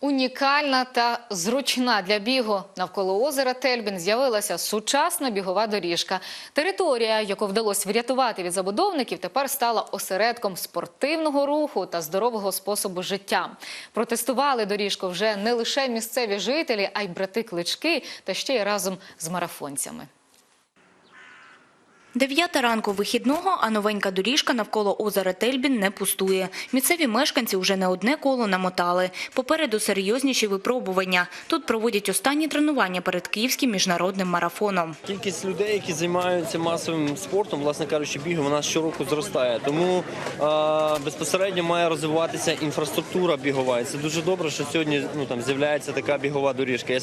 Унікальна та зручна для бігу навколо озера Тельбін з'явилася сучасна бігова доріжка. Територія, яку вдалося врятувати від забудовників, тепер стала осередком спортивного руху та здорового способу життя. Протестували доріжку вже не лише місцеві жителі, а й брати клички та ще й разом з марафонцями. Дев'ята ранку вихідного, а новенька доріжка навколо озера Тельбін не пустує. Місцеві мешканці вже не одне коло намотали. Попереду серйозніші випробування. Тут проводять останні тренування перед київським міжнародним марафоном. Кількість людей, які займаються масовим спортом, власне кажучи, бігом, вона щороку зростає. Тому е, безпосередньо має розвиватися інфраструктура бігова. І це дуже добре, що сьогодні ну там з'являється така бігова доріжка.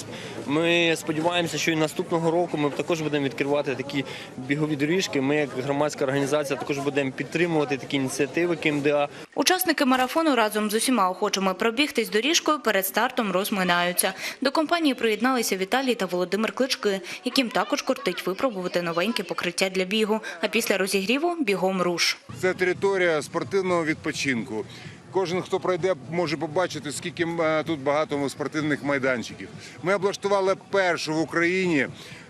Ми сподіваємося, що і наступного року ми також будемо відкривати такі бігові доріжки. Ми, як громадська організація, також будемо підтримувати такі ініціативи КМДА. Учасники марафону разом з усіма охочими пробігтись доріжкою перед стартом розминаються. До компанії приєдналися Віталій та Володимир Клички, яким також кортить випробувати новеньке покриття для бігу. А після розігріву бігом руш. Це територія спортивного відпочинку. Кожен, хто пройде, може побачити, скільки е, тут багато спортивних майданчиків. Ми облаштували першу в Україні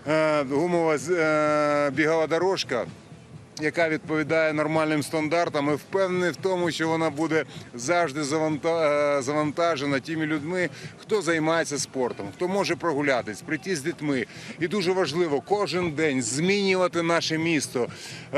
е, гумова е, бігова дорожка, яка відповідає нормальним стандартам. Ми впевнені в тому, що вона буде завжди завантажена тими людьми, хто займається спортом, хто може прогулятись, прийти з дітьми. І дуже важливо кожен день змінювати наше місто,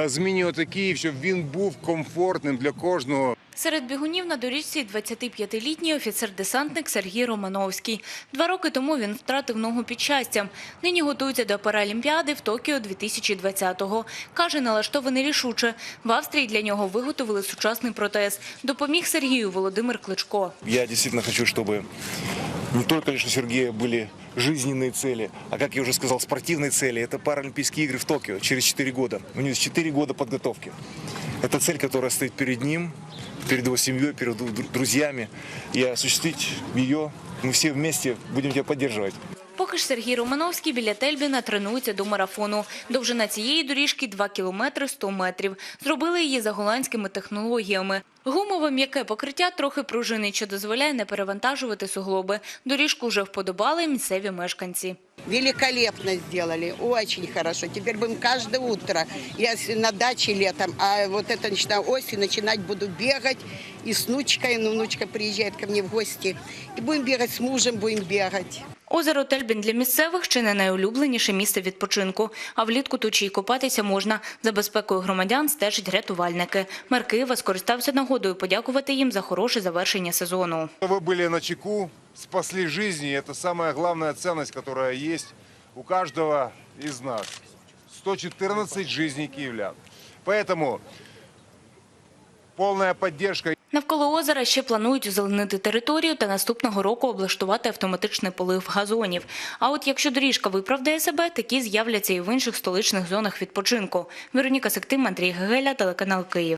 змінювати Київ, щоб він був комфортним для кожного. Серед бігунів на доріжці 25-літній офіцер-десантник Сергій Романовський. Два роки тому він втратив ногу під щастям. Нині готується до Паралімпіади в Токіо 2020-го. Каже, налаштований рішуче. В Австрії для нього виготовили сучасний протез. Допоміг Сергію Володимир Кличко. Я действительно хочу, чтобы не только лишь у Сергея были жизненные цели, а, как я уже сказал, спортивные цели. Это Паралимпийские игры в Токио через 4 года. У него есть 4 года подготовки. Это цель, которая стоит перед ним, перед его семьей, перед друзьями. И осуществить ее мы все вместе будем тебя поддерживать. Поки ж Сергій Романовський біля Тельбіна тренується до марафону. Довжина цієї доріжки 2 кілометри 100 метрів. Зробили її за голландськими технологіями. Гумове м'яке покриття трохи пружинить, що дозволяє не перевантажувати суглоби. Доріжку вже вподобали місцеві мешканці. Великолепно сделали, очень хорошо. Теперь будем каждое утро, я на даче летом, а вот это начиная осень, начинать буду бегать и с внучкой, ну, внучка приезжает ко мне в гости, и будем бегать с мужем, будем бегать. Озеро Тельбін для місцевих чи не найулюбленіше місце відпочинку. А влітку тут ще й купатися можна. За безпекою громадян стежать рятувальники. Мер Києва скористався нагодою подякувати їм за хороше завершення сезону. Вы были на чеку, спасли жизни. Это самая главная ценность, которая есть у каждого из нас. 114 жизней киевлян. Поэтому полная поддержка Навколо озера ще планують озеленити територію та наступного року облаштувати автоматичний полив газонів. А от якщо доріжка виправдає себе, такі з'являться і в інших столичних зонах відпочинку. Вероніка Сектим, Андрій Гегеля, телеканал Київ.